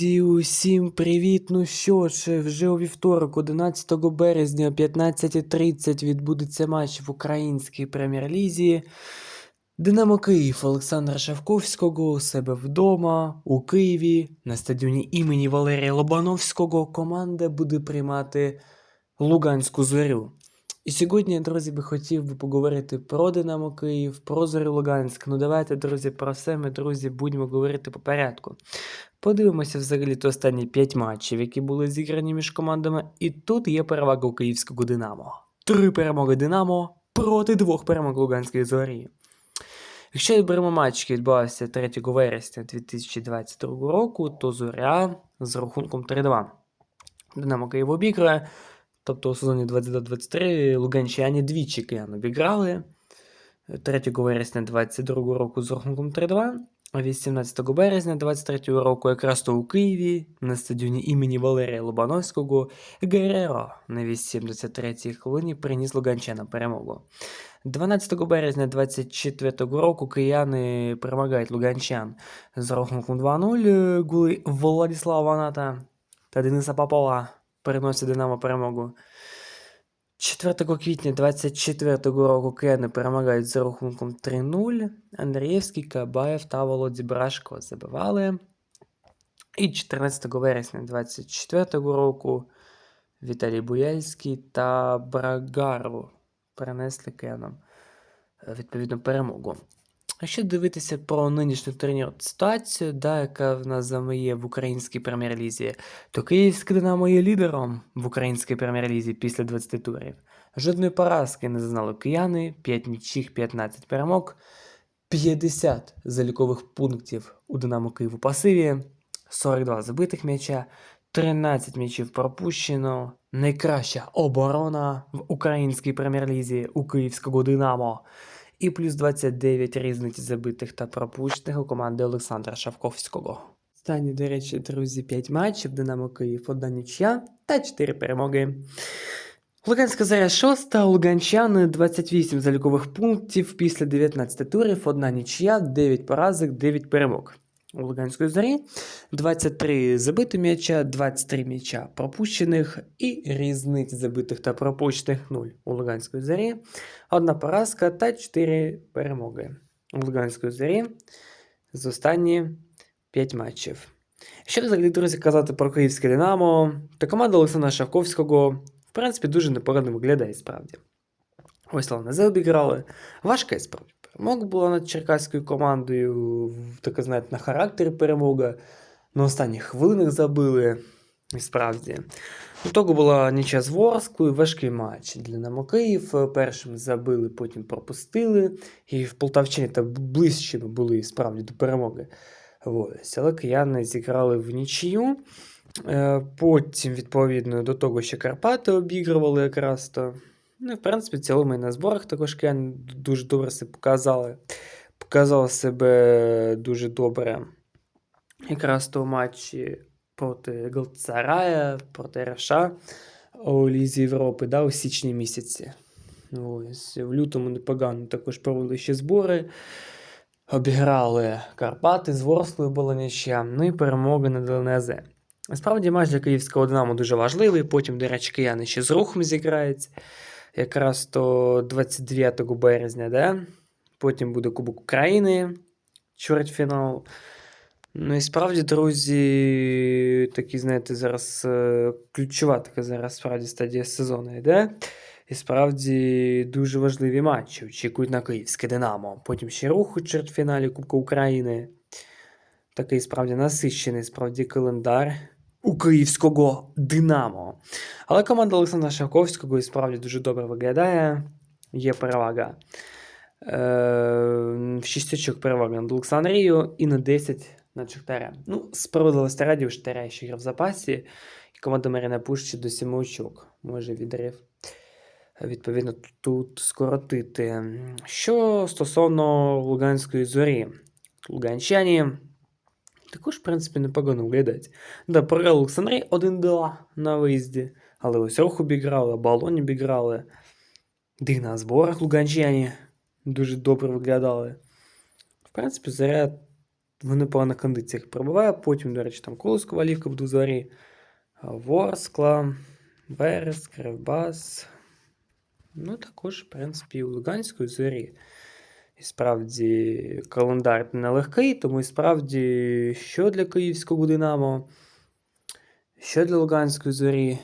Друзі, усім привіт! Ну що ж, вже у вівторок, 11 березня, о 15.30 відбудеться матч в українській прем'єр-лізі. Динамо Київ Олександра Шавковського у себе вдома у Києві на стадіоні імені Валерія Лобановського команда буде приймати Луганську зорю. І сьогодні, друзі, би хотів би поговорити про Динамо Київ, про Зорю Луганськ. Ну давайте, друзі, про все ми, друзі, будемо говорити по порядку. Подивимося взагалі то останні 5 матчів, які були зіграні між командами, і тут є перевага у київського Динамо. Три перемоги Динамо проти двох перемог Луганської зорі. Якщо беремо матч, який відбувався 3 вересня 2022 року, то Зоря з рахунком 3-2. Динамо Київ обіграє. Тобто у сезоні 22-23 луганчані двічі киян обіграли. 3 вересня 2022 року з рахунком 3-2. А 18 березня 23 року якраз то у Києві на стадіоні імені Валерія Лобановського Гереро на 83-й хвилині приніс луганчанам перемогу. 12 березня 24 року кияни перемагають луганчан з рахунком 2-0. Гули Владислава Ваната та Дениса Попова переносять Динамо перемогу. 4 квітня 24 року кияни перемагають за рахунком 3-0. Андрієвський, Кабаєв та Володі Брашко забивали. І 14 вересня 24 року Віталій Буяльський та Брагару перенесли киянам е, відповідну перемогу. Якщо дивитися про нинішню турнірну ситуацію, да, яка в нас з є в українській прем'єр-лізі, то Київське Динамо є лідером в українській прем'єр-лізі після 20 турів. Жодної поразки не зазнали кияни, 5 нічих, 15 перемог, 50 залікових пунктів у Динамо Київ у пасиві, 42 забитих м'яча, 13 м'ячів пропущено. Найкраща оборона в українській прем'єр-лізі у київського Динамо. І плюс 29 різниць забитих та пропущених у команди Олександра Шавковського. Останні, до речі, друзі, 5 матчів Динамо Київ, одна нічя та 4 перемоги. Луганська заря 6, Луганчани 28 залікових пунктів після 19 турів, одна нічия, 9 поразок, 9 перемог. У Луганської зорі 23 забити м'яча, 23 м'яча пропущених і різниць забитих та пропущених 0 у Луганської зорі, одна поразка та 4 перемоги. У Луганської зорі з останні 5 матчів. Що взагалі, друзі, казати про київське Динамо, то команда Олександра Шавковського, в принципі, дуже непогано виглядає справді. Ось Ланезе обіграли. Важка справді перемога була над черкаською командою, така, знаєте, на характері перемога. На останніх хвилинах забили. І справді. У того була нічия з Ворською, важкий матч для Динамо Київ. Першим забили, потім пропустили. І в Полтавчині та ближче були справді до перемоги. Ось. Але кияни зіграли в нічию. Е, Потім, відповідно, до того, що Карпати обігрували якраз то. Ну, в принципі, в цілому і на зборах також кияни дуже добре себе показали. Показали себе дуже добре. Якраз в матчі проти Галцарая, проти РФШ у Лізі Європи да, у січні місяці. Ось, В лютому непогано також провели ще збори. Обіграли Карпати, з Ворслою була нічия, ну і перемоги над ЛНЗ. Насправді матч для київського Динамо дуже важливий. Потім, до речі, кияни ще з рухом зіграють. Якраз то 29 березня, да? потім буде Кубок України, чвертьфінал. Ну і справді, друзі, такі, знаєте, зараз е, ключова така зараз справді стадія сезону йде. І справді дуже важливі матчі очікують на київське Динамо. Потім ще рух у чвертьфіналі Кубка України. Такий справді насичений справді календар київського Динамо. Але команда Олександра Шавковського і справді дуже добре виглядає. Є перевага. Е, в 6 очок перевага над Олександрією і на 10 над Шахтарем. Ну, справедливості раді у Шахтаря ще гра в запасі, і команда Марина Пущі до 7 очок може відрив. Відповідно, тут скоротити. Що стосовно Луганської зорі, Луганчані також, в принципі, непогано виглядають. Да, програли Олександрій 1-2 на виїзді, але ось рух обіграли, балон обіграли. І на зборах Луганчані дуже добре виглядали. В принципі, заряд в непоганих кондиціях перебуває. Потім, до речі, там Колоскова Лівка в зорі, Ворскла, Верес, Кривбас. Ну, також, в принципі, і у Луганської зорі. І справді календар нелегкий, тому і справді, що для київського Динамо, що для Луганської зорі,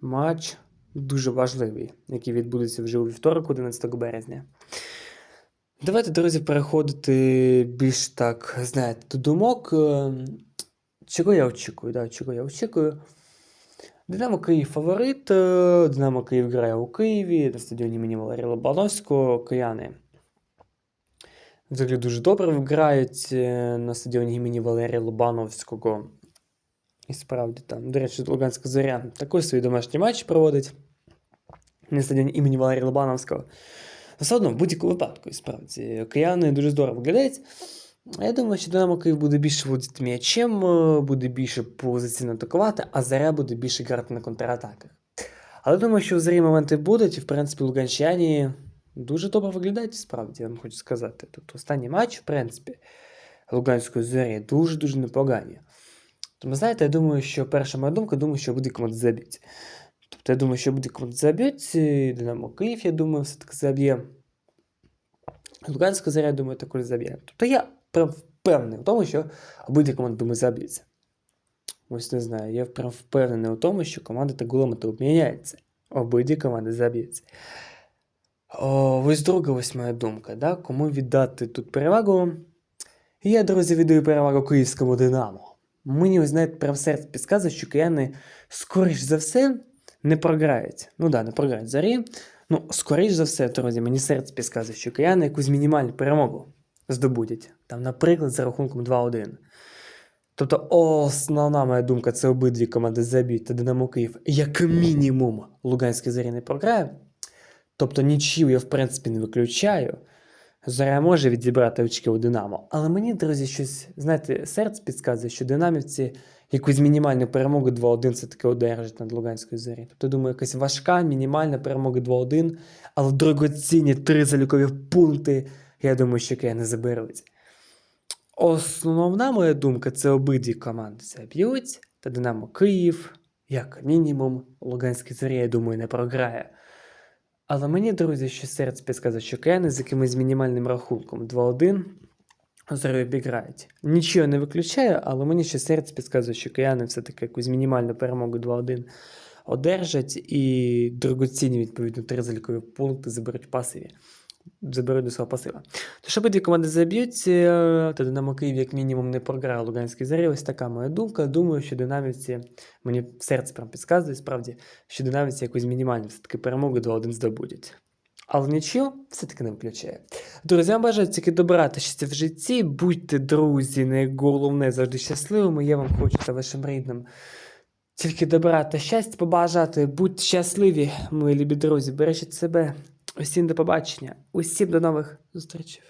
матч дуже важливий, який відбудеться вже у вівторок, 11 березня. Давайте, друзі, переходити більш так, знаєте, до думок. Е, Чого я очікую? Да, чого я очікую? Динамо Київ фаворит. е, Динамо Київ грає у Києві на стадіоні імені Валерія Лобановського. Кияни взагалі дуже добре грають е, на стадіоні імені Валерія Лобановського. І справді там, до речі, Луганська зоря також свої домашні матчі проводить на стадіоні імені Валерія Лобановського. Все одно, в будь-якому випадку, і справді, кияни дуже здорово виглядають. Я думаю, що Динамо Київ буде більше володіти м'ячем, е, буде більше позиційно атакувати, а Заря буде більше грати на контратаках. Але думаю, що в Зарі моменти будуть, і в принципі луганчані дуже добре виглядають, справді, я вам хочу сказати. Тобто останній матч, в принципі, Луганської зорі дуже-дуже непогані. Тому, знаєте, я думаю, що перша моя думка, думаю, що буде команда заб'ють. Тобто я думаю, що буде команда заб'ють, Динамо Київ, я думаю, все-таки заб'є. Луганська заря, я думаю, також заб'є. Тобто я впевнений в тому, що обидві команди, думаю, заб'ються. Ось не знаю, я прям впевнений у тому, що команда та голометр обміняється. Обидві команди заб'ються. Ось друга ось моя думка, да? кому віддати тут перевагу. Я, друзі, віддаю перевагу київському Динамо. Мені, ось, знаєте, прям серце підказує, що кияни, скоріш за все, не програють. Ну да, не програють зарі. Ну, скоріш за все, друзі, мені серце підказує, що кияни якусь мінімальну перемогу здобудять. Там, наприклад, за рахунком 2-1. Тобто, основна моя думка це обидві команди заб'ють та Динамо Київ, як мінімум, Луганський зарі не програє. Тобто нічию я, в принципі, не виключаю. Зоря може відібрати очки у Динамо. Але мені, друзі, щось, знаєте, серце підказує, що динамівці якусь мінімальну перемогу 2-1 все-таки одержать над Луганською зорі. Тобто, думаю, якась важка, мінімальна перемога 2-1, але дорогоцінні три залікові пункти, я думаю, що не заберуть. Основна моя думка це обидві команди заб'ють, та Динамо Київ, як мінімум, Луганський зоря, я думаю, не програє. Але мені, друзі, ще серце підказує, кияни з якимось мінімальним рахунком 2-1 зорю обіграють. Нічого не виключаю, але мені ще серце підказує, що кияни все-таки якусь мінімальну перемогу 2-1 одержать і дорогоцінні, відповідно, тризелькові пункти заберуть пасиві. Заберуть до свого пасива. Тож обидві команди заб'ють, е, та Динамо Київ як мінімум не програє Луганській зарі. Ось така моя думка. Думаю, що динамівці, мені серце прям підказує, справді, що динамівці якусь мінімальну все-таки перемогу 2-1 здобудуть. Але нічого все-таки не виключає. Друзі, вам бажаю тільки добра та щастя в житті. Будьте друзі, найголовне завжди щасливими. Я вам хочу та вашим рідним. Тільки добра та щастя побажати. Будьте щасливі, мої любі друзі. Бережіть себе. Усім до побачення. Усім до нових зустрічей.